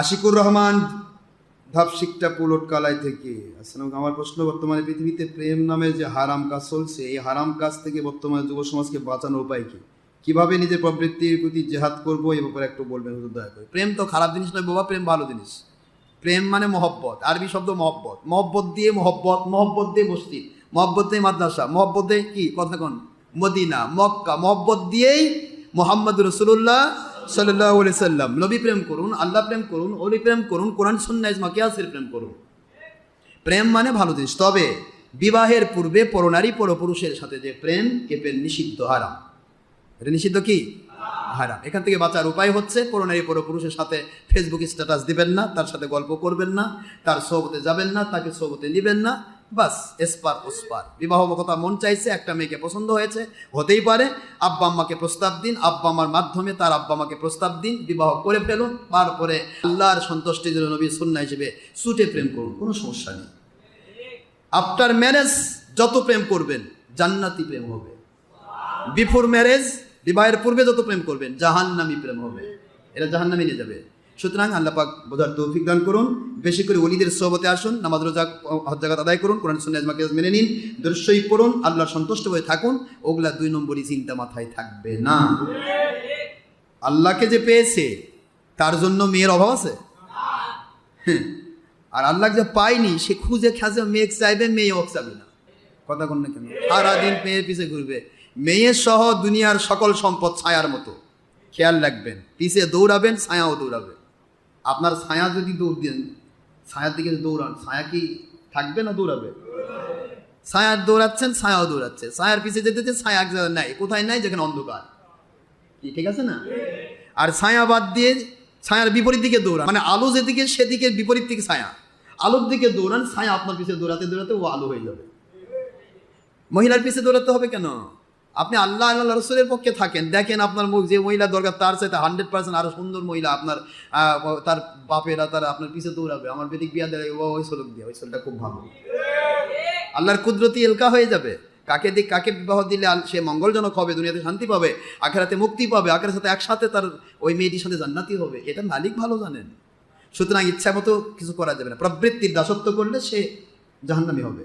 আশিকুর রহমান ধাপশিকটা পুলট কালাই থেকে। আসসালাম আমার প্রশ্ন, বর্তমানে পৃথিবীতে প্রেম নামের যে হারাম কাজ চলছে, এই হারাম কাজ থেকে বর্তমানে যুব সমাজকে বাঁচানোর উপায় কি? কীভাবে নিজের প্রবৃত্তির প্রতি জেহাদ করব এই ব্যাপারে একটু বলবেন দয়া করে। প্রেম তো খারাপ জিনিস নয় বাবা, প্রেম ভালো জিনিস। প্রেম মানে মহব্বত। আরবি শব্দ মহব্বত। মহব্বত দিয়ে মহব্বত মহব্বত দিয়ে মসজিদ। মহব্বত দিয়ে মাদ্রাসা। মহব্বত দিয়ে কি? কথা কোন? Medina, Mecca. মহব্বত দিয়েই মোহাম্মদ রসুল্লাহ সাল্লাহ সাল্লাম। নবী প্রেম করুন, আল্লাহ প্রেম করুন অলি প্রেম করুন, কোরআন সন্ন্যাস মাকিয়াসের প্রেম করুন। প্রেম মানে ভালো জিনিস। তবে বিবাহের পূর্বে পরনারী পরপুরুষের সাথে যে প্রেম, এ নিষিদ্ধ, হারাম। এটা নিষিদ্ধ কি? হারাম। এখান থেকে বাঁচার উপায় হচ্ছে পরনারী পরপুরুষের সাথে ফেসবুক স্ট্যাটাস দিবেন না, তার সাথে গল্প করবেন না, তার সোবতে যাবেন না, তাকে সোবতে নিবেন না বাস, এসপার, ওসপার। বিবাহ কথা মন চাইছে, একটা মেয়েকে পছন্দ হয়েছে, হতেই পারে। আব্বা আম্মাকে প্রস্তাব দিন, আব্বা আম্মার মাধ্যমে তার আব্বা আমাকে প্রস্তাব দিন, বিবাহ করে ফেলুন, তারপরে আল্লাহর সন্তুষ্টির জন্য নবী সুন্না হিসেবে সুটে প্রেম করুন, কোনো সমস্যা নেই। আফটার ম্যারেজ যত প্রেম করবেন, জান্নাতি প্রেম হবে। বিফোর ম্যারেজ বিবাহের পূর্বে যত প্রেম করবেন, জাহান্নামি প্রেম হবে। এটা জাহান্নামি নিয়ে যাবে। সুতরাং আল্লাহ পাক বোঝার তৌফিক দান করুন। বেশি করে অলিদের সোহবতে আসুন, নামাজ রোজা, হজ জাগাত আদায় করুন, কোরআন সুন্নাহ ইজমাকে মেনে নিন দৃশ্যই পড়ুন, আল্লাহর সন্তুষ্ট হয়ে থাকুন, ওগুলা দুই নম্বরই চিন্তা মাথায় থাকবে না। আল্লাহকে যে পেয়েছে, তার জন্য মেয়ের অভাব আছে? হ্যাঁ। আর আল্লাহ যে পায়নি, সে খুঁজে খাজে মেয়ে চাইবে, মেয়ে ওক চাবে না। কথা কোন কেন? সারাদিন মেয়ের পিছে ঘুরবে। মেয়ে সহ দুনিয়ার সকল সম্পদ ছায়ার মতো। খেয়াল রাখবেন, পিছে দৌড়াবেন, ছায়াও দৌড়াবে। আপনার ছায়া যদি দৌড় দেন, ছায়ার দিকে দৌড়ান, ছায়া কি থাকবে না দৌড়াবে? ছায়ার দৌড়াচ্ছেন, ছায়াও দৌড়াচ্ছে। ছায়ার পিছে যেতে যেতে ছায়া এক জায়গায় নাই, কোথায় নাই? যেখানে অন্ধকার। কি, ঠিক আছে না? আর ছায়া বাদ দিয়ে ছায়ার বিপরীত দিকে দৌড়ান। মানে আলো যেদিকে সেদিকে বিপরীত দিকে ছায়া। আলোর দিকে দৌড়ান, ছায়া আপনার পিছে দৌড়াতে দৌড়াতে ও আলো হয়ে যাবে। মহিলার পিছে দৌড়াতে হবে কেন? আপনি আল্লাহ আল্লাহ রসুলের পক্ষে থাকেন, দেখেন আপনার মুখ যে মহিলা দরকার, তার সাথে হান্ড্রেড পার্সেন্ট আরও সুন্দর মহিলা আপনার তার বাপেরা তার আপনার পিছে দৌড়াবে। আমার বেদিক বিয়া দেয়, ও ওই সোলক দিয়ে, ওই সোলটা খুব ভালো। আল্লাহর কুদরতি এলকা হয়ে যাবে। কাকে দিক কাকে বিবাহ দিলে সে মঙ্গলজনক হবে, দুনিয়াতে শান্তি পাবে, আখেরাতে মুক্তি পাবে আখের সাথে একসাথে তার ওই মেয়েটির সাথে জান্নাতি হবে। এটা মালিক ভালো জানেন। সুতরাং ইচ্ছা মতো কিছু করা যাবে না। প্রবৃত্তির দাসত্ব করলে সে জাহান্নামি হবে।